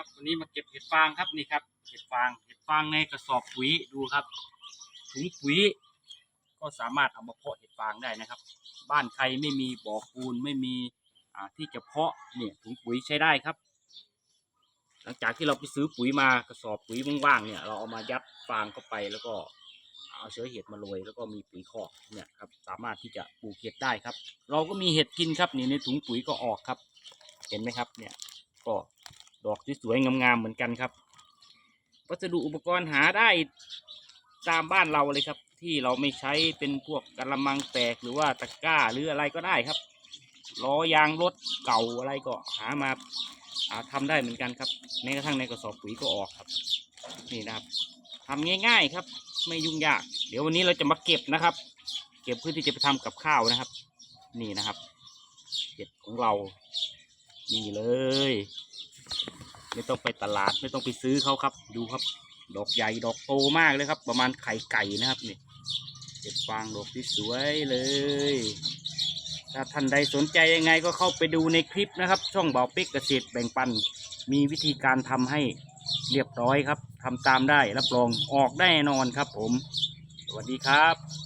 ครับ วันนี้มาเก็บเห็ดฟางครับนี่ครับ เห็ดฟาง เห็ดฟางในกระสอบปุ๋ยดูครับ ถุงปุ๋ย ก็สามารถเอามาเพาะเห็ดฟางได้นะครับ บ้านใครไม่มีบ่อปูนไม่มีอ่าที่จะเพาะเนี่ยถุงปุ๋ยใช้ได้ครับ หลังจากที่เราไปซื้อปุ๋ยมากระสอบปุ๋ยว่างๆเนี่ย เราเอามายัดฟางเข้าไปแล้วก็เอาเชื้อเห็ดมาโรยแล้วก็มีปุ๋ยคอกเนี่ยครับ สามารถที่จะปลูกเห็ดได้ครับ เราก็มีเห็ดกินครับนี่ในถุงปุ๋ยก็ออกครับ เห็นไหมครับเนี่ยก็ อกสวยๆงามๆเหมือนกันครับ วัสดุอุปกรณ์หาได้ตามบ้านเราเลยครับ ที่เราไม่ใช้เป็นพวกกระมังแตกหรือว่าตะกร้าหรืออะไรก็ได้ครับล้อยางรถเก่าอะไรก็หามาาทำได้เหมือนกันครับแม้กระทั่งในกระสอบปุ๋ยก็ออกครับ นี่นะครับทำง่ายๆครับ ไม่ยุ่งยาก เดี๋ยววันนี้เราจะมาเก็บนะครับ เก็บเพื่อที่จะไปทำกับข้าวนะครับ นี่นะครับเห็ดของเรานี่เลย ไม่ต้องไปตลาดไม่ต้องไปซื้อเขาครับ ดูครับ ดอกใหญ่ดอกโตมากเลยครับ ประมาณไข่ไก่นะครับนี่เห็ดฟางดอกที่สวยเลย ถ้าท่านใดสนใจยังไงก็เข้าไปดูในคลิปนะครับ ช่องเบาปิ๊กเกษตรแบ่งปัน มีวิธีการทำให้เรียบร้อยครับทำตามได้รับรองออกได้แน่นอนครับผม สวัสดีครับ